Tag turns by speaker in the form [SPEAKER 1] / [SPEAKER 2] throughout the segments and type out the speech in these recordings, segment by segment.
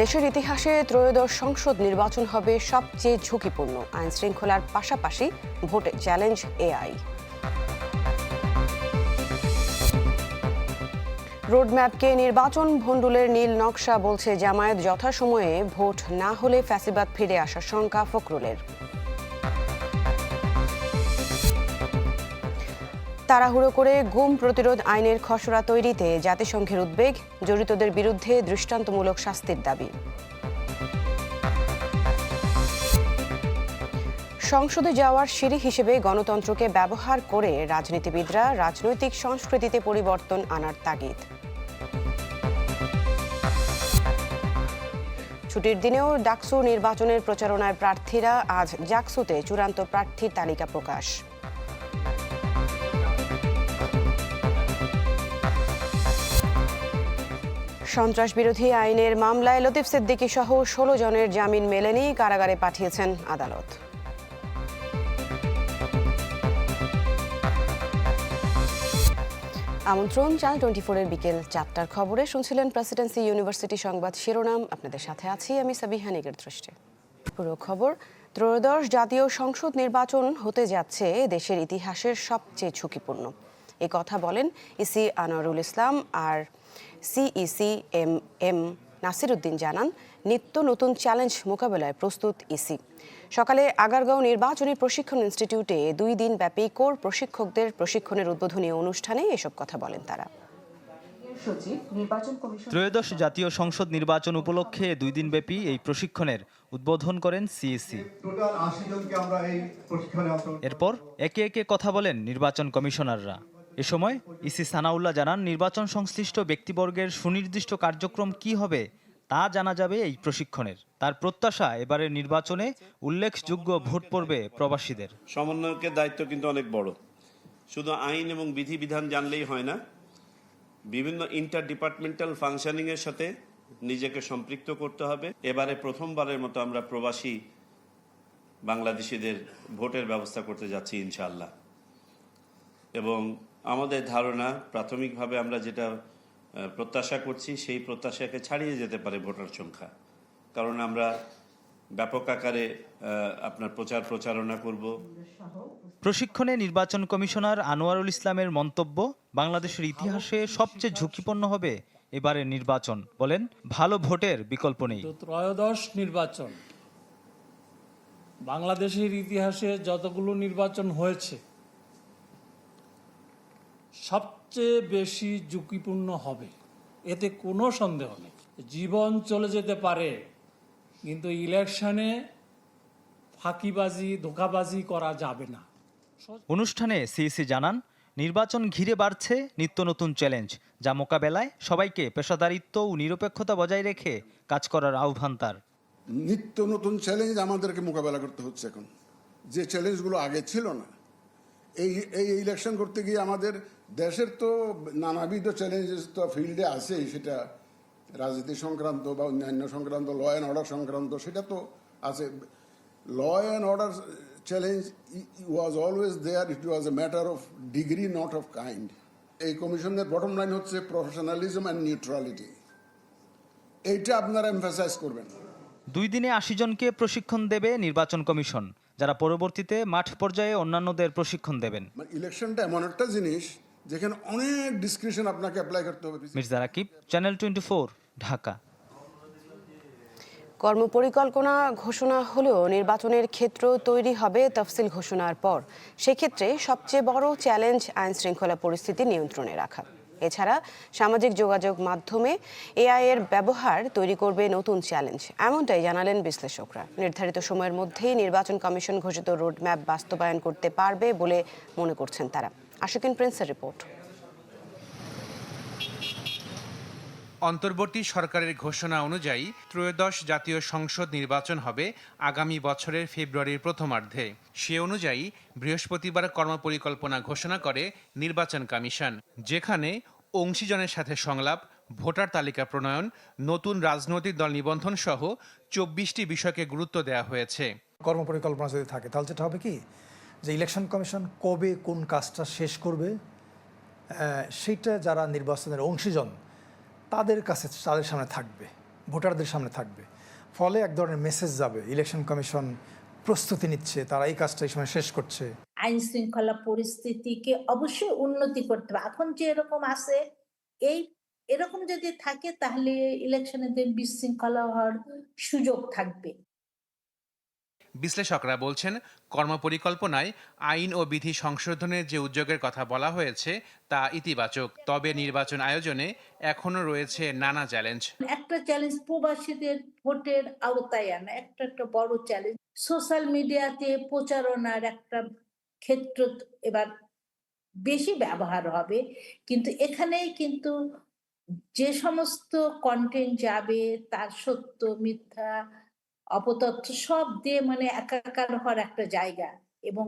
[SPEAKER 1] দেশের ইতিহাসে ত্রয়োদশ সংসদ নির্বাচন হবে সবচেয়ে ঝুঁকিপূর্ণ। আইন শৃঙ্খলার পাশাপাশি ভোটে চ্যালেঞ্জ এআই। রোডম্যাপকে নির্বাচন ভণ্ডুলের নীল নকশা বলছে জামায়াত যথাসময়ে ভোট না হলে ফ্যাসিবাদ ফিরে আসার শঙ্কা ফখরুলের। তাড়াহুড়ো করে গুম প্রতিরোধ আইনের খসড়া তৈরিতে জাতিসংঘের উদ্বেগ, জড়িতদের বিরুদ্ধে দৃষ্টান্তমূলক শাস্তির দাবি। সংসদে যাওয়ার সিঁড়ি হিসেবে গণতন্ত্রকে ব্যবহার করে রাজনীতিবিদরা রাজনৈতিক সংস্কৃতিতে পরিবর্তন আনার তাগিদ। ছুটির দিনেও ডাকসু নির্বাচনের প্রচারণায় প্রার্থীরা আজ জাকসুতে চূড়ান্ত প্রার্থীর তালিকা প্রকাশ। সন্ত্রাস বিরোধী আইনের মামলায় লতিফ সিদ্দিকী সহ ষোলো জনের জামিন মেলেনি, কারাগারে পাঠিয়েছেন আদালত। আমন্ত্রণ চাল টোয়েন্টি ফোরের বিকেল চারটার খবরে। শুনছিলেন প্রেসিডেন্সি ইউনিভার্সিটি সংবাদ শিরোনাম। আপনাদের সাথে আছি আমি সাবিহা নিগের দৃষ্টি। পুরো খবর, ত্রয়োদশ জাতীয় সংসদ নির্বাচন হতে যাচ্ছে দেশের ইতিহাসের সবচেয়ে ঝুঁকিপূর্ণ। এ কথা বলেন ইসি আনোয়ারুল ইসলাম আর সিইসি এম এম নাসিরুদ্দিন জানান নিত্য নতুন চ্যালেঞ্জ মোকাবেলায় প্রস্তুত ইসি সকালে আগারগাঁও নির্বাচনী প্রশিক্ষণ ইনস্টিটিউটে দুই দিন ব্যাপী কোর প্রশিক্ষকদের প্রশিক্ষণের উদ্বোধনী অনুষ্ঠানে এসব কথা বলেন তারা।
[SPEAKER 2] সচিব
[SPEAKER 3] ত্রয়োদশ জাতীয় সংসদ নির্বাচন উপলক্ষে দুই দিনব্যাপী এই প্রশিক্ষণের উদ্বোধন করেন সিএসি
[SPEAKER 4] অংশগ্রহণ
[SPEAKER 3] এরপর একে একে কথা বলেন নির্বাচন কমিশনাররা। এ সময় ইসি সানাউল্লাহ জানান, নির্বাচন সংশ্লিষ্ট ব্যক্তিবর্গের সুনির্দিষ্ট কার্যক্রম কি হবে তা জানা যাবে এই প্রশিক্ষণের। তার প্রত্যাশা, এবারের নির্বাচনে উল্লেখযোগ্য ভোট পড়বে প্রবাসীদের।
[SPEAKER 5] সমন্বয়কের দায়িত্ব কিন্তু অনেক বড়। শুধু আইন এবং বিধিবিধান জানলেই হয় না, বিভিন্ন ইন্টার ডিপার্টমেন্টাল ফাংশনিং এর সাথে নিজেকে সম্পৃক্ত করতে হবে। এবারে প্রথমবারের মতো আমরা প্রবাসী বাংলাদেশিদের ভোটের ব্যবস্থা করতে যাচ্ছি ইনশাআল্লাহ। এবং আমাদের ধারণা প্রাথমিকভাবে আমরা যেটা প্রত্যাশা করছি সেই প্রত্যাশাকে ছাড়িয়ে যেতে পারে ভোটার সংখ্যা। কারণ আমরা ব্যাপক আকারে আপনার প্রচার প্রচারণা করব।
[SPEAKER 3] প্রশিক্ষণে নির্বাচন কমিশনার আনোয়ারুল ইসলামের মন্তব্য বাংলাদেশের ইতিহাসে সবচেয়ে ঝুঁকিপূর্ণ হবে এবারের নির্বাচন। বলেন ভালো ভোটের বিকল্প নেই।
[SPEAKER 6] ত্রয়োদশ নির্বাচন। বাংলাদেশের ইতিহাসে যতগুলো নির্বাচন হয়েছে সবচেয়ে বেশি ঝুঁকিপূর্ণ হবে। এতে কোনো সন্দেহ নেই। জীবন চলে যেতে পারে কিন্তু ইলেকশনে ফাঁকিবাজি ধোকাবাজি করা যাবে না।
[SPEAKER 3] অনুষ্ঠানে সিইসি জানান নির্বাচন ঘিরে বাড়ছে নিত্য নতুন চ্যালেঞ্জ যা মোকাবেলায় সবাইকে পেশাদারিত্ব ও নিরপেক্ষতা বজায় রেখে কাজ করার আহ্বান তার।
[SPEAKER 7] নিত্য নতুন চ্যালেঞ্জ আমাদেরকে মোকাবেলা করতে হচ্ছে এখন। যে চ্যালেঞ্জগুলো আগে ছিল না এই এই ইলেকশন করতে গিয়ে আমাদের দেশের তো নানাবিধ চ্যালেঞ্জেস তো ফিল্ডে আছেই সেটা রাজনীতি সংক্রান্ত বা অন্যান্য সংক্রান্ত ল অ্যান্ড অর্ডার সংক্রান্ত সেটা তো আছে। Law and order challenge was always there it was a matter of degree not of kind এই কমিশনের বটম লাইন হচ্ছে প্রফেশনালিজম অ্যান্ড নিউট্রালিটি এইটা আপনারা এমফাসাইজ করবেন।
[SPEAKER 3] দুই দিনে আশি জনকে প্রশিক্ষণ দেবে নির্বাচন কমিশন যারা পরবর্তীতে মাঠ পর্যায়ে অন্যান্যদের প্রশিক্ষণ দেবেন।
[SPEAKER 7] মানে ইলেকশনটা এমন একটা জিনিস যেখানে অনেক ডিসক্রিপশন আপনাকে অ্যাপ্লাই করতে হবে।
[SPEAKER 3] Mirza Rakib channel twenty Dhaka.
[SPEAKER 1] কর্মপরিকল্পনা ঘোষণা হলেও নির্বাচনের ক্ষেত্র তৈরি হবে তফসিল ঘোষণার পর। সেক্ষেত্রে সবচেয়ে বড় চ্যালেঞ্জ আইন শৃঙ্খলা পরিস্থিতি নিয়ন্ত্রণে রাখা। এছাড়া সামাজিক যোগাযোগ মাধ্যমে এআই এর ব্যবহার তৈরি করবে নতুন চ্যালেঞ্জ এমনটাই জানালেন বিশ্লেষকরা। নির্ধারিত সময়ের মধ্যেই নির্বাচন কমিশন ঘোষিত রোডম্যাপ বাস্তবায়ন করতে পারবে বলে মনে করছেন তারা। আশিকিন প্রিন্সের রিপোর্ট।
[SPEAKER 8] অন্তর্বর্তী সরকারের ঘোষণা অনুযায়ী ত্রয়োদশ জাতীয় সংসদ নির্বাচন হবে আগামী বছরের ফেব্রুয়ারির প্রথমার্ধে। সে অনুযায়ী বৃহস্পতিবার কর্মপরিকল্পনা ঘোষণা করে নির্বাচন কমিশন যেখানে অংশীজনের সাথে সংলাপ ভোটার তালিকা প্রণয়ন নতুন রাজনৈতিক দল নিবন্ধন সহ চব্বিশটি বিষয়কে গুরুত্ব দেওয়া হয়েছে।
[SPEAKER 9] কর্মপরিকল্পনা যদি থাকে তাহলে যেটা হবে কি? যে ইলেকশন কমিশন কবে কোন কাজটা শেষ করবে সেইটা যারা নির্বাচনের অংশীজন, তাদের কাছে, তাদের সামনে থাকবে, ভোটারদের সামনে থাকবে। ফলে এক ধরনের মেসেজ যাবে, ইলেকশন কমিশন প্রস্তুতি নিচ্ছে, তারা এই কাজটা এই সময় শেষ করছে।
[SPEAKER 10] আইন শৃঙ্খলা পরিস্থিতিকে অবশ্যই উন্নতি করতে হবে। এখন যে এরকম আছে, এই এরকম যদি থাকে, তাহলে ইলেকশনে বিশৃঙ্খলা হওয়ার সুযোগ থাকবে।
[SPEAKER 8] বিশ্লেষকরা বলছেন, কর্মপরিকল্পনায় আইন ও বিধি সংশোধনের যে উদ্যোগের কথা বলা হয়েছে, তা ইতিবাচক। তবে নির্বাচন আয়োজনে এখনও রয়েছে নানা চ্যালেঞ্জ।
[SPEAKER 10] একটা চ্যালেঞ্জ প্রবাসীদের ভোটের আওতায় আনা, একটা একটা বড় চ্যালেঞ্জ। সোশ্যাল মিডিয়াতে প্রচারণার একটা ক্ষেত্র এবার বেশি ব্যবহার হবে, কিন্তু এখানেই কিন্তু যে সমস্ত কন্টেন্ট যাবে, তার সত্য, মিথ্যা অপতথ্য সব দিয়ে মানে একাকার হওয়ার একটা জায়গা। এবং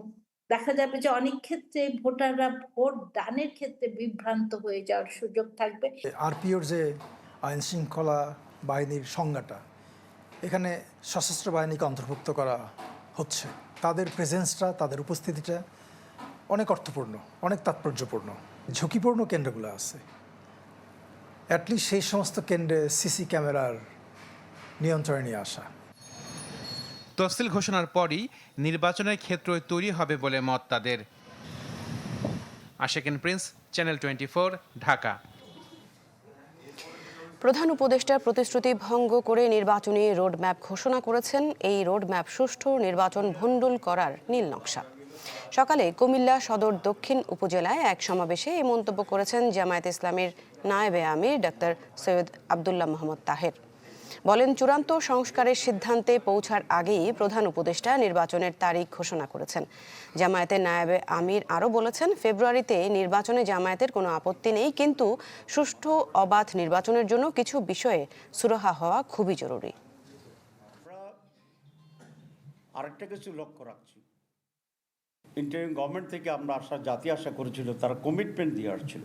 [SPEAKER 10] দেখা যাবে যে অনেক ক্ষেত্রে ভোটাররা ভোট দানের ক্ষেত্রে বিভ্রান্ত হয়ে যাওয়ার সুযোগ থাকবে।
[SPEAKER 9] আরপিওর যে আইন শৃঙ্খলা বাহিনীর সংজ্ঞাটা, এখানে সশস্ত্র বাহিনীকে অন্তর্ভুক্ত করা হচ্ছে। তাদের প্রেজেন্সটা তাদের উপস্থিতিটা অনেক অর্থপূর্ণ, অনেক তাৎপর্যপূর্ণ। ঝুঁকিপূর্ণ কেন্দ্রগুলো আছে। অ্যাটলিস্ট সেই সমস্ত কেন্দ্রে সিসি ক্যামেরার নিয়ন্ত্রণে নিয়ে আসা।
[SPEAKER 8] তফসিল ঘোষণার পরই নির্বাচনের ক্ষেত্র তৈরি হবে বলে মত তাদের। Ashequen Prince, channel twenty Dhaka.
[SPEAKER 1] প্রধান উপদেষ্টার প্রতিশ্রুতি ভঙ্গ করে নির্বাচনী রোডম্যাপ ঘোষণা করেছেন। এই রোডম্যাপ সুষ্ঠু নির্বাচন ভণ্ডুল করার নীল নকশা। সকালে কুমিল্লা সদর দক্ষিণ উপজেলায় এক সমাবেশে এই মন্তব্য করেছেন জামায়াত ইসলামীর নায়েবে আমির ডাক্তার সৈয়দ আবদুল্লাহ মোহাম্মদ তাহের। বলেন, চূড়ান্ত সংস্কারের সিদ্ধান্তে পৌঁছার আগেই প্রধান উপদেষ্টা নির্বাচনের তারিখ ঘোষণা করেছেন। জামায়াতের নায়েবে আমির আরও বলেছেন, ফেব্রুয়ারিতে নির্বাচনে জামায়াতের কোনো আপত্তি নেই, কিন্তু সুষ্ঠু অবাধ নির্বাচনের জন্য কিছু বিষয়ে সুরাহা হওয়া খুবই জরুরি।
[SPEAKER 11] আরেকটা কিছু লক্ষ্য রাখছি। ইন্টারিম গভর্নমেন্ট থেকে আমরা আশা জাতি আশা করেছিল, তারা কমিটমেন্ট দিয়ে আসছিল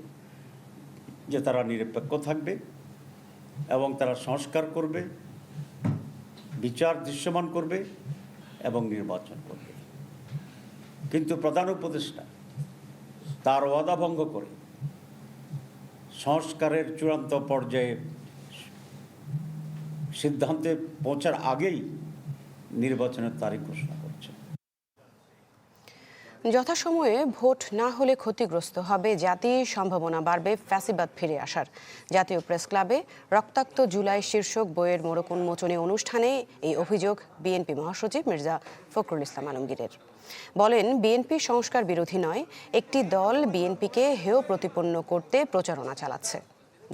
[SPEAKER 11] যে তারা নিরপেক্ষ থাকবে। এবং তারা সংস্কার করবে, বিচার দৃশ্যমান করবে এবং নির্বাচন করবে। কিন্তু প্রধান উপদেষ্টা তার ওয়াদা ভঙ্গ করে সংস্কারের চূড়ান্ত পর্যায়ে সিদ্ধান্তে পৌঁছার আগেই নির্বাচনের তারিখ ঘোষণা
[SPEAKER 1] যথাসময়ে ভোট না হলে ক্ষতিগ্রস্ত হবে জাতি, সম্ভাবনা বাড়বে, ফ্যাসিবাদ ফিরে আসার। জাতীয় প্রেস ক্লাবে রক্তাক্ত জুলাই শীর্ষক বইয়ের মোড়ক উন্মোচনী অনুষ্ঠানে এই অভিযোগ বিএনপি মহাসচিব মির্জা ফখরুল ইসলাম আলমগীরের। বলেন, বিএনপি সংস্কার বিরোধী নয়, একটি দল বিএনপিকে হেয় প্রতিপন্ন করতে প্রচারণা চালাচ্ছে।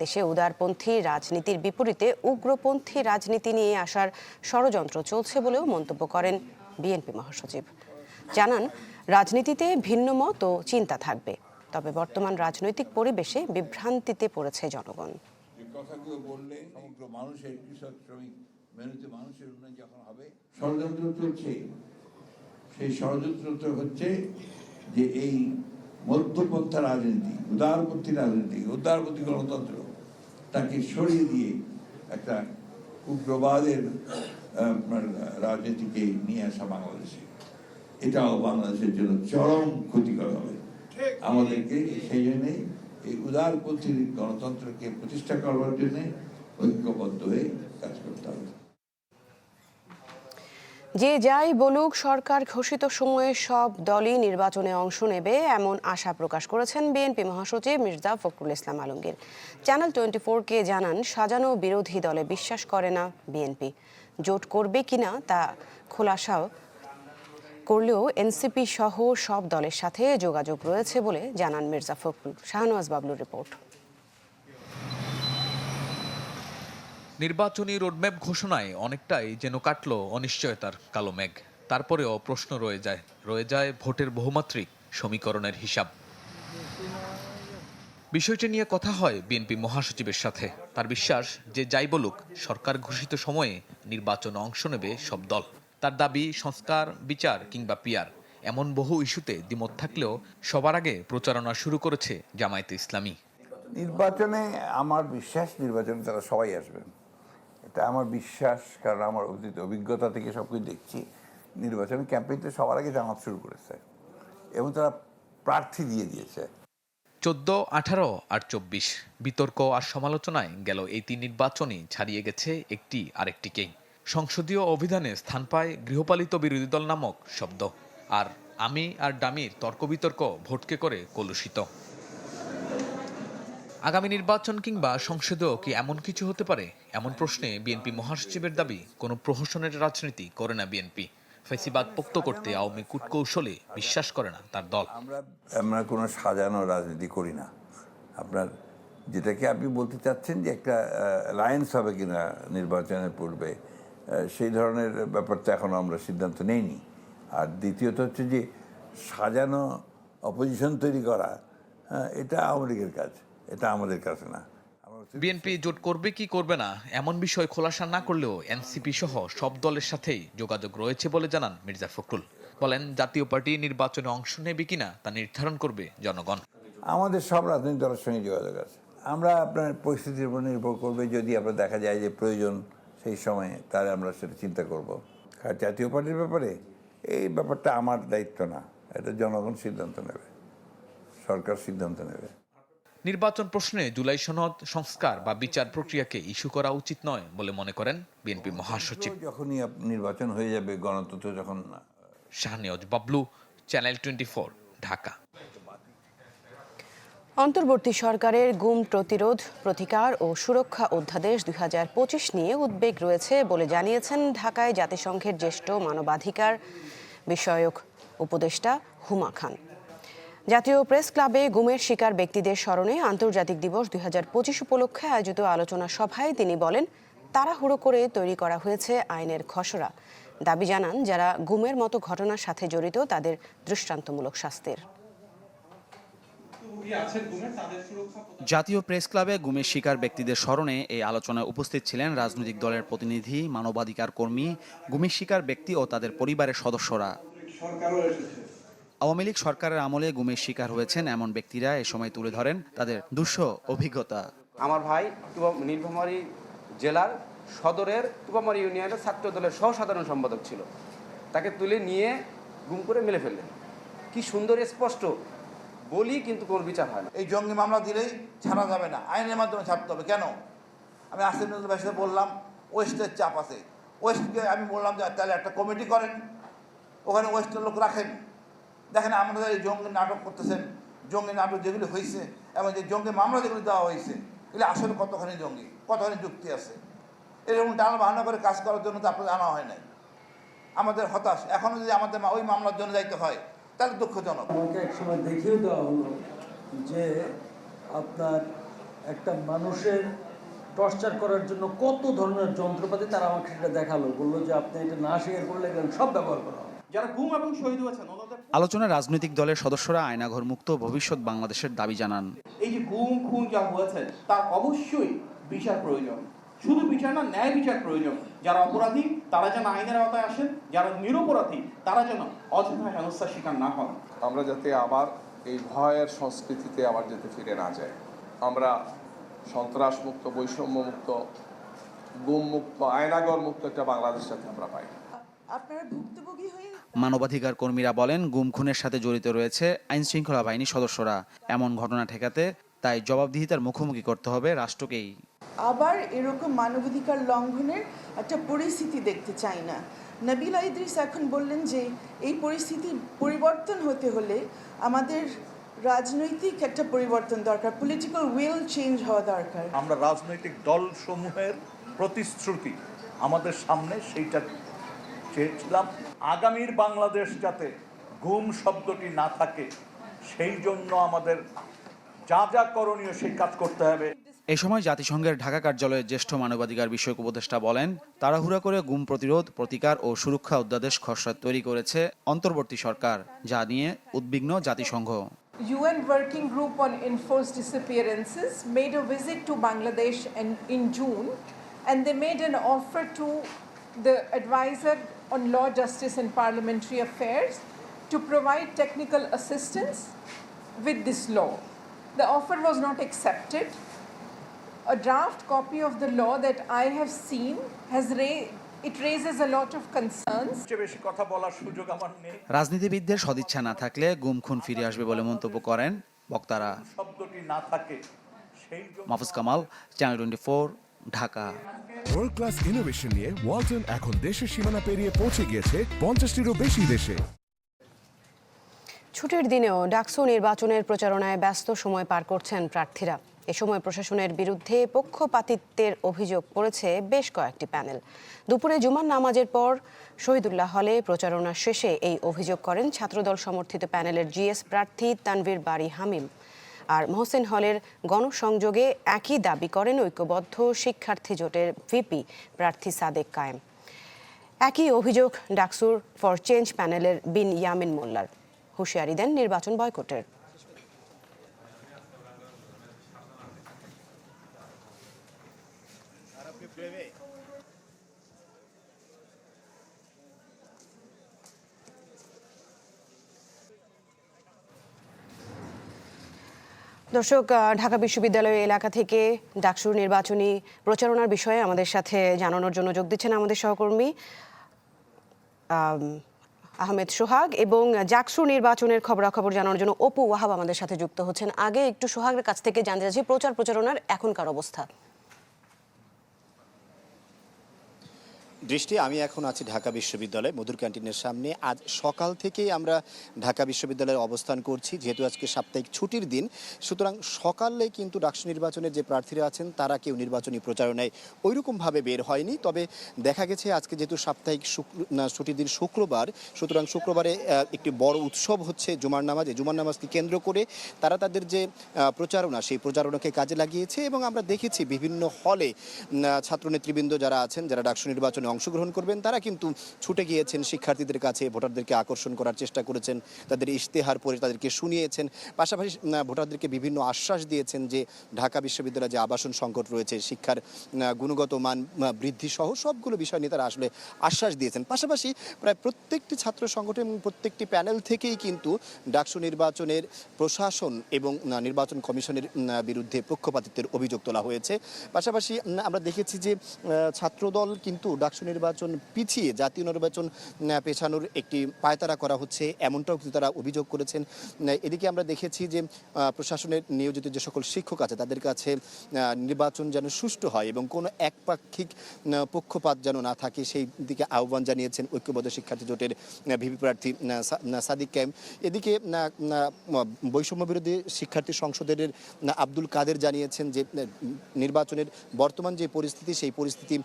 [SPEAKER 1] দেশে উদারপন্থী রাজনীতির বিপরীতে উগ্রপন্থী রাজনীতি নিয়ে আসার ষড়যন্ত্র চলছে বলেও মন্তব্য করেন বিএনপি মহাসচিব। জানান রাজনীতিতে ভিন্ন মত ও চিন্তা থাকবে। তবে বর্তমান রাজনৈতিক পরিবেশে বিভ্রান্তিতে পড়েছে জনগণ।
[SPEAKER 12] কথাগুলো বললে সমগ্র মানুষের মানুষের উন্নয়ন যখন হবে, ষড়যন্ত্র সেই ষড়যন্ত্র হচ্ছে যে এই মধ্যপন্থা রাজনীতি, উদারপন্থী রাজনীতি, উদারপন্থী গণতন্ত্র, তাকে সরিয়ে দিয়ে একটা উগ্রবাদের রাজনীতিকে নিয়ে আসা বাংলাদেশে। এটাও বাংলাদেশের জন্য চরম ক্ষতিকর হবে। আমাদেরকে সেই জন্যে এই উদারপন্থী গণতন্ত্রকে প্রতিষ্ঠা করবার জন্য ঐক্যবদ্ধ হয়ে কাজ করতে হবে।
[SPEAKER 1] যে যাই বলুক, সরকার ঘোষিত সময়ে সব দলই নির্বাচনে অংশ নেবে এমন আশা প্রকাশ করেছেন বিএনপি মহাসচিব মির্জা ফখরুল ইসলাম আলমগীর। চ্যানেল টোয়েন্টি কে জানান, সাজানো বিরোধী দলে বিশ্বাস করে না বিএনপি। জোট করবে কিনা তা খোলাসাও করলেও এনসিপি সহ সব দলের সাথে যোগাযোগ রয়েছে বলে জানান মির্জা ফখরুল। শাহনওয়াজ বাবলুর রিপোর্ট।
[SPEAKER 13] নির্বাচনী রোডম্যাপ ঘোষণায় অনেকটাই যেন কাটল অনিশ্চয়তার কালো মেঘ। তারপরেও প্রশ্ন রয়ে যায় রয়ে যায় ভোটের বহুমাত্রিক সমীকরণের হিসাব। বিষয়টি নিয়ে কথা হয় বিএনপি মহাসচিবের সাথে। তার বিশ্বাস, যে যাই বলুক, সরকার ঘোষিত সময়ে নির্বাচন অংশ নেবে সব দল। তার দাবি সংস্কার বিচার কিংবা পিয়ার এমন বহু ইস্যুতে দ্বিমত থাকলেও সবার আগে প্রচারণা শুরু করেছে জামায়াতে ইসলামী।
[SPEAKER 12] নির্বাচনে আমার বিশ্বাস নির্বাচনে তারা সবাই আসবেন এটা আমার বিশ্বাস কারণ আমার অতীত অভিজ্ঞতা থেকে সব কিছু দেখছি। নির্বাচন ক্যাম্পেইনতে সবার আগে জামাত শুরু করেছে এবং তারা প্রার্থী দিয়ে দিয়েছে।
[SPEAKER 13] চোদ্দ আঠারো আর চব্বিশ বিতর্ক আর সমালোচনায় গেল এই তিন নির্বাচনই ছাড়িয়ে গেছে একটি আরেকটিকেই। সংসদীয় অভিধানে স্থান পায় গৃহপালিত বিরোধী দল নামক শব্দ। আর আমি আর ডামির তর্ক বিতর্ক ভোটকে করে কলুষিত। আগামী নির্বাচন কিংবা সংসদেও কি এমন কিছু হতে পারে? এমন প্রশ্নে বিএনপি মহাসচিবের দাবি, কোনো প্রহসনের রাজনীতি করে না বিএনপি। ফেসিবাদ পোক্ত করতে আওয়ামী কূটকৌশলে বিশ্বাস করে না তার দল।
[SPEAKER 12] আমরা আমরা কোনো সাজানো রাজনীতি করি না। আপনার যেটাকে আপনি বলতে চাচ্ছেন যে একটা লায়েন্স হবে কিনা নির্বাচনের পূর্বে সেই ধরনের ব্যাপারটা এখনও আমরা সিদ্ধান্ত নেইনি। আর দ্বিতীয়ত হচ্ছে যে সাজানো অপোজিশন তৈরি করা হ্যাঁ, এটা আওয়ামী লীগের কাজ এটা আমাদের কাছে না।
[SPEAKER 13] বিএনপি জোট করবে কি করবে না এমন বিষয় খোলাসা না করলেও এনসিপি সহ সব দলের সাথেই যোগাযোগ রয়েছে বলে জানান মির্জা ফখরুল। বলেন জাতীয় পার্টি নির্বাচনে অংশ নেবে কিনা তা নির্ধারণ করবে জনগণ।
[SPEAKER 12] আমাদের সব রাজনৈতিক দলের সঙ্গে যোগাযোগ আছে। আমরা আপনার পরিস্থিতির উপর নির্ভর করবে যদি আপনার দেখা যায় যে প্রয়োজন সেই সময়ে তাহলে আমরা সেটা চিন্তা করব। আর জাতীয় পার্টির ব্যাপারে এই ব্যাপারটা আমার দায়িত্ব না এটা জনগণ সিদ্ধান্ত নেবে সরকার সিদ্ধান্ত নেবে।
[SPEAKER 13] নির্বাচন প্রশ্নে জুলাই সনদ সংস্কার বা বিচার প্রক্রিয়াকে ইস্যু করা উচিত নয় বলে মনে করেন বিএনপি মহাসচিব।
[SPEAKER 12] যখনই নির্বাচন হয়ে যাবে গণতন্ত্র যখন
[SPEAKER 13] শাহনিয়াজ বাবলু চ্যানেল টোয়েন্টি ঢাকা।
[SPEAKER 1] অন্তর্বর্তী সরকারের গুম প্রতিরোধ, প্রতিকার ও সুরক্ষা অধ্যাদেশ দুই হাজার পঁচিশ নিয়ে উদ্বেগ রয়েছে বলে জানিয়েছেন ঢাকায় জাতিসংঘের জ্যেষ্ঠ মানবাধিকার বিষয়ক উপদেষ্টা হুমা খান। জাতীয় প্রেস ক্লাবে গুমের শিকার ব্যক্তিদের স্মরণে আন্তর্জাতিক দিবস দুই হাজার পঁচিশ উপলক্ষে আয়োজিত আলোচনা সভায় তিনি বলেন, তাড়াহুড়ো করে তৈরি করা হয়েছে আইনের খসড়া। দাবি জানান, যারা গুমের মতো ঘটনার সাথে জড়িত তাদের দৃষ্টান্তমূলক শাস্তির।
[SPEAKER 14] জাতীয় প্রেস ক্লাবে গুমের শিকার ব্যক্তিদের স্মরণে এই আলোচনায় উপস্থিত ছিলেন রাজনৈতিক দলের প্রতিনিধি মানবাধিকার কর্মী গুমের শিকার ব্যক্তি ও তাদের পরিবারের সদস্যরা। আওয়ামী লীগ সরকারের আমলে গুমের শিকার হয়েছেন এমন ব্যক্তিরা এ সময় তুলে ধরেন তাদের দুঃস অভিজ্ঞতা।
[SPEAKER 15] আমার ভাই তুবা- নীলফামারী জেলার সদরের তুবামারি ইউনিয়নের ছাত্র দলের সহ সাধারণ সম্পাদক ছিল। তাকে তুলে নিয়ে গুম করে মেলে ফেললেন। কি সুন্দর স্পষ্ট বলি কিন্তু কোনো বিচার হয় না।
[SPEAKER 16] এই জঙ্গি মামলা দিলেই ছাড়া যাবে না। আইনের মাধ্যমে ছাড়তে হবে। কেন? আমি আসিফ নজরুল সাথে বললাম, ওয়েস্টের চাপ আছে। ওয়েস্টকে আমি বললাম যে, তাহলে একটা কমিটি করেন। ওখানে ওয়েস্টের লোক রাখেন। দেখেন আমাদের এই জঙ্গি নাটক করতেছেন। জঙ্গি নাটক যেগুলি হয়েছে এবং যে জঙ্গি মামলা যেগুলি দেওয়া হয়েছে এগুলি আসলে কতখানি জঙ্গি, কতখানি যুক্তি আছে? এরকম টাল বাহানা করে কাজ করার জন্য তো আপনাদের আনা হয় নাই। আমাদের হতাশ। এখনও যদি আমাদের ওই মামলার জন্য যাইতে হয় তাহলে দুঃখজনক।
[SPEAKER 6] আমাকে এক সময় দেখিয়ে দেওয়া হলো যে আপনার একটা মানুষের টর্চার করার জন্য কত ধরনের যন্ত্রপাতি তারা আমাকে সেটা দেখাল। বলল যে আপনি এটা না স্বীকার করলে সব ব্যবহার করা হবে।
[SPEAKER 16] যারা গুম এবং শহীদ হয়েছেন ওনাদের
[SPEAKER 14] আলোচনায় রাজনৈতিক দলের সদস্যরা আয়নাঘর মুক্ত ভবিষ্যৎ বাংলাদেশের দাবি জানান।
[SPEAKER 16] এই যে গুম খুন যা হয়েছে তার অবশ্যই বিচার প্রয়োজন। শুধু বিচার না ন্যায় বিচার প্রয়োজন। যারা অপরাধী তারা যেন আইনের আওতায় আসেন যারা নিরপরাধী তারা যেন অযথা হেনস্থার শিকার না হন।
[SPEAKER 6] আমরা যাতে আবার এই ভয়ের সংস্কৃতিতে আবার যাতে ফিরে না যায় আমরা সন্ত্রাস মুক্ত বৈষম্য মুক্ত গুম মুক্ত আয়নাগর মুক্ত একটা বাংলাদেশ যাতে আমরা পাই।
[SPEAKER 10] আপনারা
[SPEAKER 14] মানবাধিকার কর্মীরা বলেন গুম খুনের সাথে জড়িত রয়েছে আইন শৃঙ্খলা বাহিনীর সদস্যরা। এমন ঘটনা ঠেকাতে তাই জবাবদিহিতার মুখোমুখি করতে হবে রাষ্ট্রকেই।
[SPEAKER 10] আবার এরকম মানবাধিকার লঙ্ঘনের একটা পরিস্থিতি দেখতে চাই না। নবিলা ইদ্রিস এখন বললেন যে, এই পরিস্থিতি পরিবর্তন হতে হলে আমাদের রাজনৈতিক একটা পরিবর্তন দরকার পলিটিক্যাল উইল চেঞ্জ হওয়া দরকার।
[SPEAKER 16] আমরা রাজনৈতিক দলসমূহের প্রতিশ্রুতি আমাদের সামনে সেইটা চেয়েছিলাম। আগামীর বাংলাদেশ যাতে ঘুম শব্দটি না থাকে, সেই জন্য আমাদের যা যা করণীয় সেই কাজ করতে হবে।
[SPEAKER 14] এ সময় জাতিসংঘের ঢাকা কার্যালয়ের জ্যেষ্ঠ মানবাধিকার বিষয়ক উপদেষ্টা বলেন তাড়াহুড়া করে গুম প্রতিরোধ প্রতিকার ও সুরক্ষা অধ্যাদেশ খসড়া তৈরি করেছে অন্তর্বর্তী সরকার যা নিয়ে উদ্বিগ্ন জাতিসংঘ
[SPEAKER 10] UN Working Group on Enforced Disappearances made a visit to Bangladesh in, June and they made an offer to the advisor on law, justice, and parliamentary affairs to provide technical assistance with this law. The offer was not accepted. A draft copy of the law that I have seen has raised it raises a lot of concerns.
[SPEAKER 16] বেশি কথা বলার সুযোগ
[SPEAKER 14] রাজনীতিবিদদের সদিচ্ছা না থাকলে গুম খুন ফিরে আসবে বলে মন্তব্য করেন বক্তারা।
[SPEAKER 11] শব্দটি না থাকে
[SPEAKER 14] Mahfuz Kamal channel twenty four Dhaka.
[SPEAKER 17] World class innovation নিয়ে ওয়ালটন এখন দেশের সীমানা পেরিয়ে পৌঁছে গিয়েছে পঞ্চাশটিরও বেশি দেশে।
[SPEAKER 1] ছুটির দিনেও ডাকসু নির্বাচনের প্রচারণায় ব্যস্ত সময় পার করছেন প্রার্থীরা। এ সময় প্রশাসনের বিরুদ্ধে পক্ষপাতিত্বের অভিযোগ করেছে বেশ কয়েকটি প্যানেল। দুপুরে জুমার নামাজের পর শহীদুল্লাহ হলে প্রচারণা শেষে এই অভিযোগ করেন ছাত্রদল সমর্থিত প্যানেলের জিএস প্রার্থী তানভীর বাড়ি হামিম। আর মহসেন হলের গণসংযোগে একই দাবি করেন ঐক্যবদ্ধ শিক্ষার্থী জোটের ভিপি প্রার্থী সাদেক কায়েম। একই অভিযোগ ডাকসুর ফর চেঞ্জ প্যানেলের বিন ইয়ামিন মোল্লার। হুঁশিয়ারি দেন নির্বাচন বয়কটের। দর্শক ঢাকা বিশ্ববিদ্যালয় এলাকা থেকে ডাকসুর নির্বাচনী প্রচারণার বিষয়ে আমাদের সাথে জানানোর জন্য যোগ দিচ্ছেন আমাদের সহকর্মী আহমেদ সোহাগ এবং জাকসু নির্বাচনের খবরাখবর জানানোর জন্য অপু ওয়াহাব আমাদের সাথে যুক্ত হচ্ছেন। আগে একটু সোহাগের কাছ থেকে জানতে চাচ্ছি, প্রচার প্রচারণার এখনকার অবস্থা।
[SPEAKER 18] দৃষ্টি আমি এখন আছি ঢাকা বিশ্ববিদ্যালয় মধুর ক্যান্টিনের সামনে। আজ সকাল থেকেই আমরা ঢাকা বিশ্ববিদ্যালয়ে অবস্থান করছি যেহেতু আজকে সাপ্তাহিক ছুটির দিন। সুতরাং সকালে কিন্তু ডাকসু নির্বাচনের যে প্রার্থীরা আছেন তারা কেউ নির্বাচনী প্রচারণায় ওইরকমভাবে বের হয়নি। তবে দেখা গেছে আজকে যেহেতু সাপ্তাহিক শুক্র ছুটির দিন শুক্রবার সুতরাং শুক্রবারে একটি বড় উৎসব হচ্ছে জুমার নামাজ। এই জুমার নামাজকে কেন্দ্র করে তারা তাদের যে প্রচারণা সেই প্রচারণাকে কাজে লাগিয়েছে এবং আমরা দেখেছি বিভিন্ন হলে উম, আহ, ছাত্র নেতৃবৃন্দ যারা আছেন যারা ডাকসু নির্বাচনে অংশগ্রহণ করবেন। তারা কিন্তু ছুটে গিয়েছেন শিক্ষার্থীদের কাছে, ভোটারদেরকে আকর্ষণ করার চেষ্টা করেছেন, তাদের ইশতেহার পরে তাদেরকে শুনিয়েছেন। পাশাপাশি ভোটারদেরকে বিভিন্ন আশ্বাস দিয়েছেন যে ঢাকা বিশ্ববিদ্যালয়ে যে আবাসন সংকট রয়েছে, শিক্ষার গুণগত মান বৃদ্ধি সহ সবগুলো বিষয় নিয়ে তারা আসলে আশ্বাস দিয়েছেন। পাশাপাশি প্রায় প্রত্যেকটি ছাত্র সংগঠন এবং প্রত্যেকটি প্যানেল থেকেই কিন্তু ডাকসু নির্বাচনের প্রশাসন এবং নির্বাচন কমিশনের বিরুদ্ধে পক্ষপাতিত্বের অভিযোগ তোলা হয়েছে। পাশাপাশি আমরা দেখেছি যে ছাত্রদল কিন্তু ডাকসু নির্বাচন পিছিয়ে জাতীয় নির্বাচন পেছানোর একটি পায়তারা করা হচ্ছে, এমনটাও কিন্তু তারা অভিযোগ করেছেন। এদিকে আমরা দেখেছি যে প্রশাসনের নিয়োজিত যে সকল শিক্ষক আছে, তাদের কাছে নির্বাচন যেন সুষ্ঠু হয় এবং কোনো একপাক্ষিক পক্ষপাত যেন না থাকে, সেই দিকে আহ্বান জানিয়েছেন ঐক্যবদ্ধ শিক্ষার্থী জোটের ভিপি প্রার্থী সাদিক ক্যাম এদিকে বৈষম্য বিরোধী শিক্ষার্থী সংসদের আব্দুল কাদের জানিয়েছেন যে নির্বাচনের বর্তমান যে পরিস্থিতি, সেই পরিস্থিতি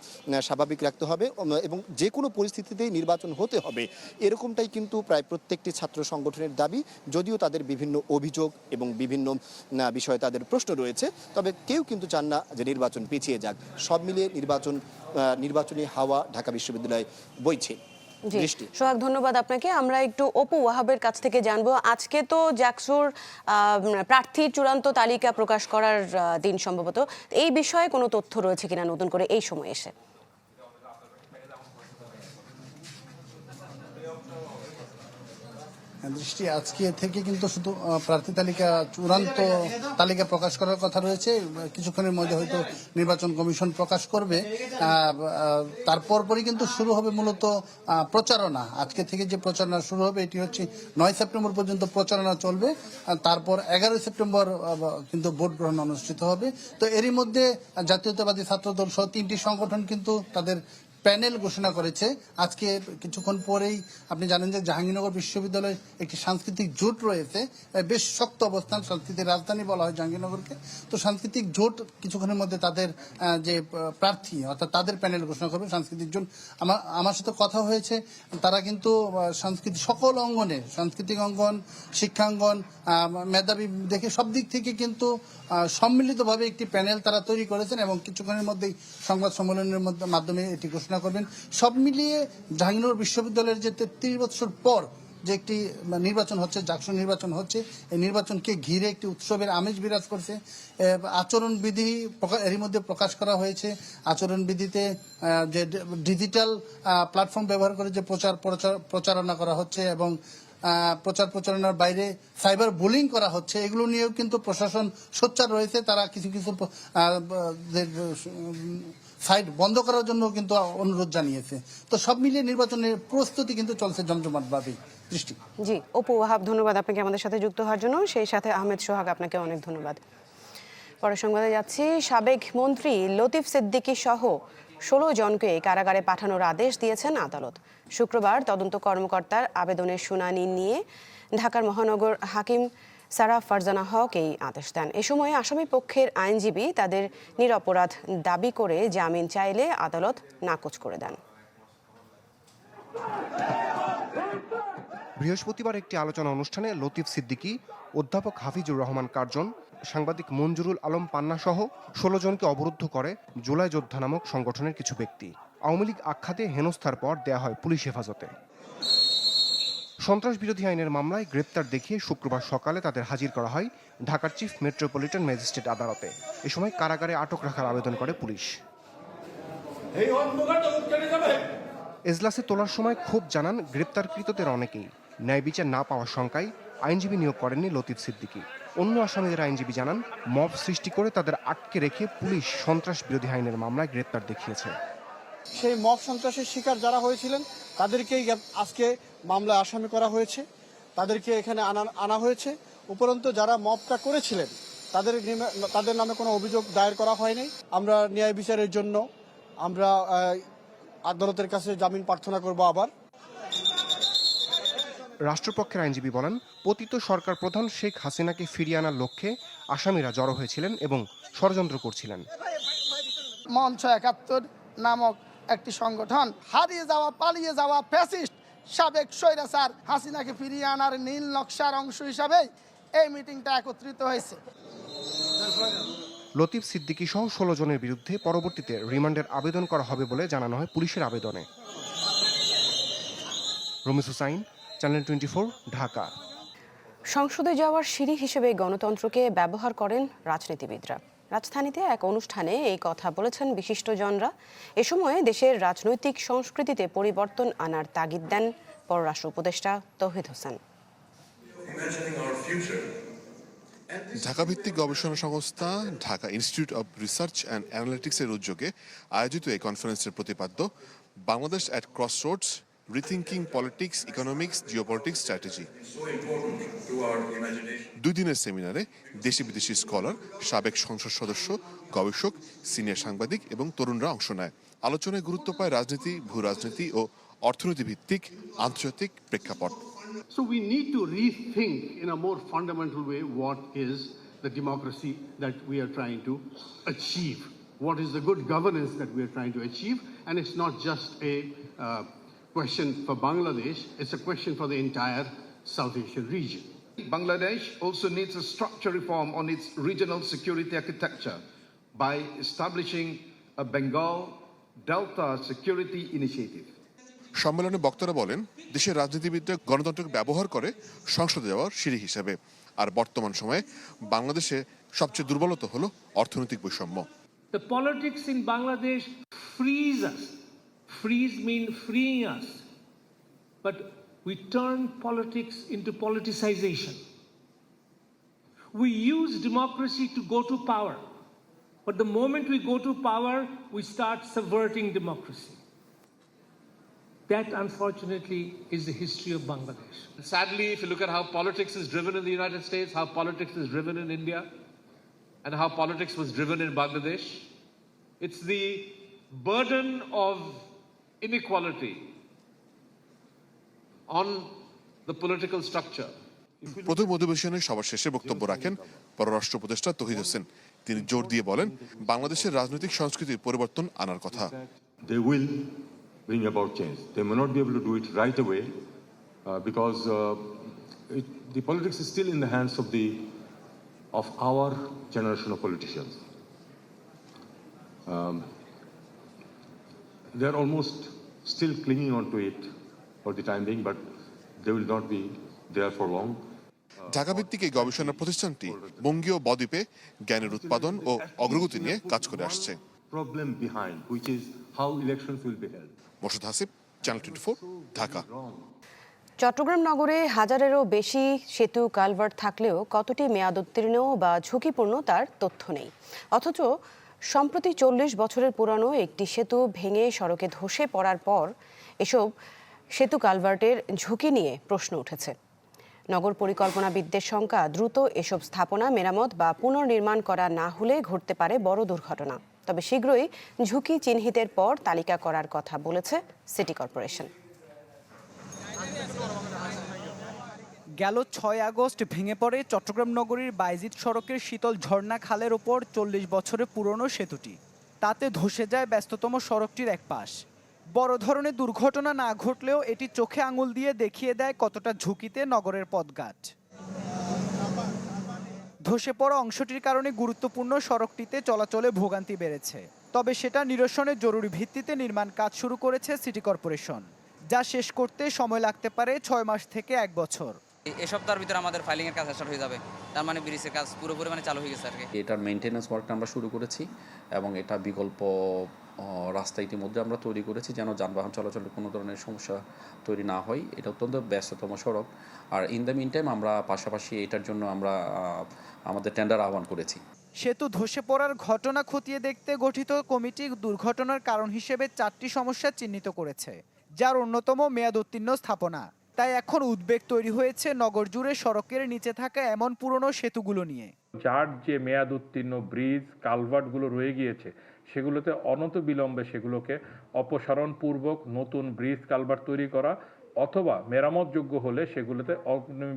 [SPEAKER 18] স্বাভাবিক রাখতে হবে। উম, এবং যে কোনো পরিস্থিতিতেই নির্বাচন হতে হবে। এরকমটাই কিন্তু প্রায় প্রত্যেকটি ছাত্র সংগঠনের দাবি যদিও তাদের বিভিন্ন অভিযোগ এবং বিভিন্ন বিষয়ে তাদের প্রশ্ন রয়েছে। তবে কেউ কিন্তু চান না যে নির্বাচন পিছিয়ে যাক। সব মিলিয়ে নির্বাচন নির্বাচনী হাওয়া ঢাকা বিশ্ববিদ্যালয়ে বইছে।
[SPEAKER 1] সোহাগ ধন্যবাদ আপনাকে। আমরা একটু অপু ওয়াহাবের কাছ থেকে জানব। আজকে তো জাকসুর প্রার্থী চূড়ান্ত তালিকা প্রকাশ করার দিন সম্ভবত। এই বিষয়ে কোনো তথ্য রয়েছে কিনা নতুন করে এই সময় এসে?
[SPEAKER 19] দৃষ্টি আজকে থেকে কিন্তু শুধু প্রার্থী তালিকা, চূড়ান্ত তালিকা প্রকাশ করার কথা রয়েছে। কিছুক্ষণের মধ্যে হয়তো নির্বাচন কমিশন প্রকাশ করবে। তারপর পরই কিন্তু শুরু হবে মূলত প্রচারণা। আজকে থেকে যে প্রচারণা শুরু হবে, এটি হচ্ছে নয় সেপ্টেম্বর পর্যন্ত প্রচারণা চলবে। তারপর এগারোই সেপ্টেম্বর কিন্তু ভোট গ্রহণ অনুষ্ঠিত হবে। তো এরই মধ্যে জাতীয়তাবাদী ছাত্রদল সহ তিনটি সংগঠন কিন্তু তাদের প্যানেল ঘোষণা করেছে। আজকে কিছুক্ষণ পরেই আপনি জানেন যে জাহাঙ্গীরনগর বিশ্ববিদ্যালয়ে একটি সাংস্কৃতিক জোট রয়েছে। বেশ শক্ত অবস্থান সাংস্কৃতিক রাজধানী বলা হয় জাহাঙ্গীরনগরকে। তো সাংস্কৃতিক জোট কিছুক্ষণের মধ্যে তাদের যে প্রার্থী অর্থাৎ তাদের প্যানেল ঘোষণা করবে সাংস্কৃতিক জোট। আমার আমার সাথে কথা হয়েছে তারা কিন্তু আহ, সাংস্কৃতিক সকল অঙ্গনে সাংস্কৃতিক অঙ্গন শিক্ষাঙ্গন মেধাবী দেখে সব দিক থেকে কিন্তু সম্মিলিতভাবে একটি প্যানেল তারা তৈরি করেছেন এবং কিছুক্ষণের মধ্যেই সংবাদ সম্মেলনের মধ্যে মাধ্যমে এটি ঘোষণা করবেন। সব মিলিয়ে জাহাঙ্গীরনগর বিশ্ববিদ্যালয়ের যে তেত্রিশ বছর পর যে একটি নির্বাচন হচ্ছে জাকসু নির্বাচন হচ্ছে, এই নির্বাচনকে ঘিরে একটি উৎসবের আমেজ বিরাজ করছে। আচরণবিধি এরই মধ্যে প্রকাশ করা হয়েছে। আচরণবিধিতে যে ডিজিটাল প্ল্যাটফর্ম ব্যবহার করে যে প্রচার, প্রচার- প্রচারণা করা হচ্ছে এবং প্রচার প্রচারণার বাইরে সাইবার বুলিং করা হচ্ছে, এগুলো নিয়েও কিন্তু প্রশাসন সোচ্চার রয়েছে। তারা কিছু কিছু সাইট বন্ধ করার জন্য কিন্তু অনুরোধ জানিয়েছে। তো সব মিলিয়ে নির্বাচনের প্রস্তুতি কিন্তু চলছে জমজমাটভাবেই। দৃষ্টি।
[SPEAKER 1] জি, অপু ওয়াহাব ধন্যবাদ আপনাকে আমাদের সাথে যুক্ত হওয়ার জন্য। সেই সাথে আহমেদ সোহাগ, আপনাকে অনেক ধন্যবাদ। পরের সংবাদে যাচ্ছি। সাবেক মন্ত্রী লতিফ সিদ্দিকী সহ ষোলো জনকে কারাগারে পাঠানোর আদেশ দিয়েছেন আদালত। শুক্রবার তদন্ত কর্মকর্তার আবেদনের শুনানি নিয়ে ঢাকার মহানগর হাকিম সারা ফারজানা হক এই আদেশ দেন। এ সময় আসামি পক্ষের আইনজীবী তাদের নিরপরাধ দাবি করে জামিন চাইলে আদালত নাকচ করে দেন।
[SPEAKER 20] বৃহস্পতিবার একটি আলোচনা অনুষ্ঠানে লতিফ সিদ্দিকী, অধ্যাপক হাফিজুর রহমান কার্জন সাংবাদিক মঞ্জুরুল আলম পান্না সহ ষোলো জনকে অবরুদ্ধ করে জুলাই যোদ্ধা নামক সংগঠনের কিছু ব্যক্তি। আওয়ামী লীগ আখ্যাতে হেনস্থার পর দেয়া হয় পুলিশ হেফাজতে। সন্ত্রাস বিরোধী আইনের মামলায় গ্রেপ্তার দেখিয়ে শুক্রবার সকালে তাদের হাজির করা হয় ঢাকার চিফ মেট্রোপলিটন ম্যাজিস্ট্রেট আদালতে। এ সময় কারাগারে আটক রাখার আবেদন করে পুলিশ। এজলাসে তোলার সময় ক্ষোভ জানান গ্রেপ্তারকৃতদের অনেকেই। ন্যায় বিচার না পাওয়ার শঙ্কায় আইনজীবী নিয়োগ করেননি লতিফ সিদ্দিকী। অন্য আসামিদের আইনজীবী জানান, মব সৃষ্টি করে তাদের আটকে রেখে পুলিশ সন্ত্রাস বিরোধী আইনের মামলায় গ্রেপ্তার দেখিয়েছে।
[SPEAKER 21] সেই মব সন্ত্রাসের শিকার যারা হয়েছিলেন, তাদেরকেই আজকে মামলায় আসামি করা হয়েছে। তাদেরকে এখানে আনা আনা হয়েছে। উপরন্তু যারা মবটা করেছিলেন, তাদের তাদের নামে কোনো অভিযোগ দায়ের করা হয়নি। আমরা ন্যায় বিচারের জন্য আমরা আদালতের কাছে জামিন প্রার্থনা করব আবার।
[SPEAKER 20] রাষ্ট্রপক্ষের আইনজীবী বলেন পতিত সরকার প্রধান শেখ হাসিনাকে ফিরিয়ে আনার লক্ষ্যে আসামিরা জড়ো হয়েছিলেন এবং ষড়যন্ত্র করছিলেন।
[SPEAKER 21] মঞ্চ একাত্তর নামক একটি সংগঠন হারিয়ে যাওয়া পালিয়ে যাওয়া ফ্যাসিস্ট সাবেক স্বৈরাচার হাসিনাকে ফিরিয়ে আনার নীল নকশার অংশ হিসাবে এই মিটিংটা একত্রিত হয়েছে।
[SPEAKER 20] লতিফ সিদ্দিকী সহ ষোলো জনের বিরুদ্ধে পরবর্তীতে রিমান্ডের আবেদন করা হবে বলে জানানো হয় পুলিশের আবেদনে। রমিস হুসাইন চ্যানেল টোয়েন্টি ঢাকা
[SPEAKER 1] সংসদে যাওয়ার সিঁড়ি হিসেবে গণতন্ত্রকে ব্যবহার করেন রাজনীতিবিদরা। রাজধানীতে এক অনুষ্ঠানে এই কথা বলেছেন বিশিষ্টজনরা। এ সময়ে দেশের রাজনৈতিক সংস্কৃতিতে পরিবর্তন আনার তাগিদ দেন পররাষ্ট্র উপদেষ্টা তৌহিদ হোসেন।
[SPEAKER 22] ঢাকা ভিত্তিক গবেষণা সংস্থা Dhaka institute of research and অ্যানালিটিক্সের উদ্যোগে আয়োজিত এই কনফারেন্সের প্রতিপাদ্য Bangladesh at cross roads rethinking politics economics geopolitics strategy দুই দিনের সেমিনারে দেশি বিদেশি স্কলার সাবেক সংসদ সদস্য গবেষক সিনিয়র সাংবাদিক এবং তরুণরা অংশ নেয় আলোচনায় গুরুত্ব পায় রাজনীতি ভূ রাজনীতি ও অর্থনীতি ভিত্তিক আন্তর্জাতিক প্রেক্ষাপট
[SPEAKER 23] So we need to rethink in a more fundamental way what is the democracy that we are trying to achieve. What is the good governance that we are trying to achieve? And it's not just a uh, question for Bangladesh, it's a question for the entire South Asian region.
[SPEAKER 24] Bangladesh also needs a structure reform on its regional security architecture by establishing a Bengal Delta Security Initiative.
[SPEAKER 22] সম্মেলনে বক্তারা বলেন দেশের রাজনীতিবিদরা গণতন্ত্রকে ব্যবহার করে সংসদে যাওয়ার সিঁড়ি হিসেবে আর বর্তমান সময়ে বাংলাদেশে সবচেয়ে দুর্বলতা হলো অর্থনৈতিক বৈষম্য
[SPEAKER 6] The politics in Bangladesh frees us. Freeze mean freeing us. But we turn politics into politicization. We use democracy to go to power. But the moment we go to power, we start subverting democracy. That, unfortunately, is the history of Bangladesh.
[SPEAKER 24] And Sadly, if you look at how politics is driven in the United States, how politics is driven in India, and how politics was driven in Bangladesh, it's the burden of inequality on the political structure.
[SPEAKER 22] প্রথম অধিবেশনে সবার শেষে বক্তব্য রাখেন পররাষ্ট্র উপদেষ্টা তহিদ হোসেন তিনি জোর দিয়ে বলেন বাংলাদেশের রাজনৈতিক সংস্কৃতির পরিবর্তন আনার কথা
[SPEAKER 25] they will bring about change. They may not be able to do it right away uh, because uh, it, the politics is still in the hands of the of our generation of politicians. Um, they're almost still clinging on to it for the time being, but they will not be there for long.
[SPEAKER 22] Dhaka ভিত্তিক এই গবেষণা প্রতিষ্ঠানটি বঙ্গীয় বদ্বীপে জ্ঞানের উৎপাদন ও অগ্রগতি নিয়ে কাজ করে আসছে।
[SPEAKER 25] Problem behind, which is how elections will
[SPEAKER 22] Morshed Hasib channel twenty Dhaka.
[SPEAKER 1] Chittagong নগরে হাজারেরও বেশি সেতু কালভার্ট থাকলেও কতটি মেয়াদ উত্তীর্ণ বা ঝুঁকিপূর্ণ তার তথ্য নেই। অথচ সম্প্রতি চল্লিশ বছরের পুরানো একটি সেতু ভেঙে সড়কে ধসে পড়ার পর এসব সেতু কালভার্টের ঝুঁকি নিয়ে প্রশ্ন উঠেছে। নগর পরিকল্পনাবিদদের শঙ্কা, দ্রুত এসব স্থাপনা, মেরামত বা পুনর্নির্মাণ করা না হলে ঘটতে পারে বড় দুর্ঘটনা। তবে শীঘ্রই ঝুঁকি চিহ্নিতের পর তালিকা করার কথা বলেছে সিটি কর্পোরেশন।
[SPEAKER 26] গেল ছয় আগস্ট, ভেঙে পড়ে চট্টগ্রাম নগরীর বাইজিৎ সড়কের শীতল ঝর্ণা খালের ওপর চল্লিশ বছরের পুরনো সেতুটি। তাতে ধসে যায় ব্যস্ততম সড়কটির এক পাশ। বড় ধরনের দুর্ঘটনা না ঘটলেও এটি চোখে আঙুল দিয়ে দেখিয়ে দেয় কতটা ঝুঁকিতে নগরের পথঘাট। ধসে পড়া অংশটির কারণে গুরুত্বপূর্ণ সড়কটিতে চলাচলে ভোগান্তি বেড়েছে। তবে সেটা নিরসনের জরুরি ভিত্তিতে নির্মাণ কাজ শুরু করেছে সিটি কর্পোরেশন, যা শেষ করতে সময় লাগতে পারে ছয় মাস থেকে এক বছর।
[SPEAKER 27] এই সপ্তাহের ভিতরে আমাদের ফাইলিং এর কাজ স্টার্ট হয়ে যাবে। তার মানে ব্রিজের কাজ পুরোপুরি মানে চালু হয়ে গেছে আর কি।
[SPEAKER 28] এটার মেনটেন্যান্স ওয়ার্কটা আমরা শুরু করেছি এবং এটা বিকল্প রাস্তা ইতিমধ্যে আমরা তৈরি করেছি যেন যানবাহন চলাচলের কোনো ধরনের সমস্যা তৈরি না হয়। এটা অত্যন্ত ব্যস্ততম সড়ক। আর ইন দ্য মিন টাইম আমরা পাশাপাশি এটার জন্য আমরা আমাদের টেন্ডার আহ্বান করেছি।
[SPEAKER 26] সেতু ধসে পড়ার ঘটনা খতিয়ে দেখতে গঠিত কমিটি দুর্ঘটনার কারণ হিসেবে চারটি সমস্যা চিহ্নিত করেছে যার অন্যতম মেয়াদ উত্তীর্ণ স্থাপনা। তাই এখন উদ্বেগ তৈরি হয়েছে নগর জুড়ে সড়কের নিচে থাকা এমন পুরনো সেতুগুলো নিয়ে।
[SPEAKER 29] যার যে মেয়াদ উত্তীর্ণ ব্রিজ কালভার্টগুলো রয়ে গিয়েছে সেগুলোতে অনত বিলম্বে সেগুলোকে অপসারণ পূর্বক নতুন ব্রিজ কালভার্ট তৈরি করা অথবা মেরামতযোগ্য হলে সেগুলোতে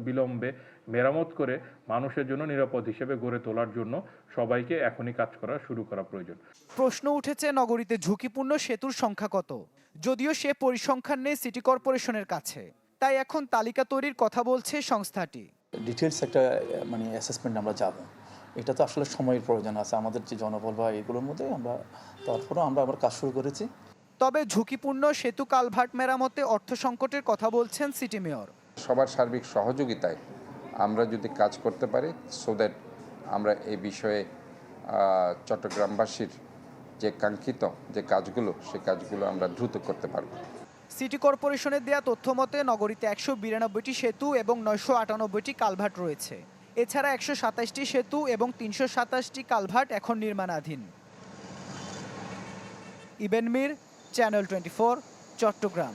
[SPEAKER 29] বিলম্বে মেরামত করে মানুষের জন্য নিরাপদ হিসেবে গড়ে তোলার জন্য সবাইকে এখনই কাজ করা শুরু করা প্রয়োজন।
[SPEAKER 26] প্রশ্ন উঠেছে নগরীতে ঝুঁকিপূর্ণ সেতুর সংখ্যা কত? যদিও সে পরিসংখ্যান নেই সিটি কর্পোরেশনের কাছে। তাই এখন তালিকা তৈরির কথা বলছে সংস্থাটি।
[SPEAKER 30] ডিটেলস একটা মানে অ্যাসেসমেন্ট আমরা যাব। এটা তো আসলে সময়ের প্রয়োজন আছে। আমাদের যে জনবল বা এগুলোর মধ্যে আমরা তারপরে আমরা আবার কাজ শুরু করেছি।
[SPEAKER 26] তবে ঝুঁকিপূর্ণ সেতু কালভার্ট মেরামতে অর্থ সংকটের কথা বলছেন সিটি মেয়র।
[SPEAKER 31] সবার সার্বিক সহযোগিতায় আমরা যদি কাজ করতে পারি সো দ্যাট আমরা এই বিষয়ে চট্টগ্রামবাসীর যে কাঙ্ক্ষিত যে কাজগুলো সেই কাজগুলো আমরা দ্রুত করতে পারব।
[SPEAKER 26] সিটি কর্পোরেশনের দেয়া তথ্য মতে, নগরীতে একশো বিরানব্বইটি সেতু এবং নয়শো আটানব্বইটি কালভার্ট রয়েছে। এছাড়া একশো সাতাশটি সেতু এবং তিনশো সাতাশটি কালভার্ট এখন নির্মাণাধীন। Iben Mir, channel twenty Chittagong.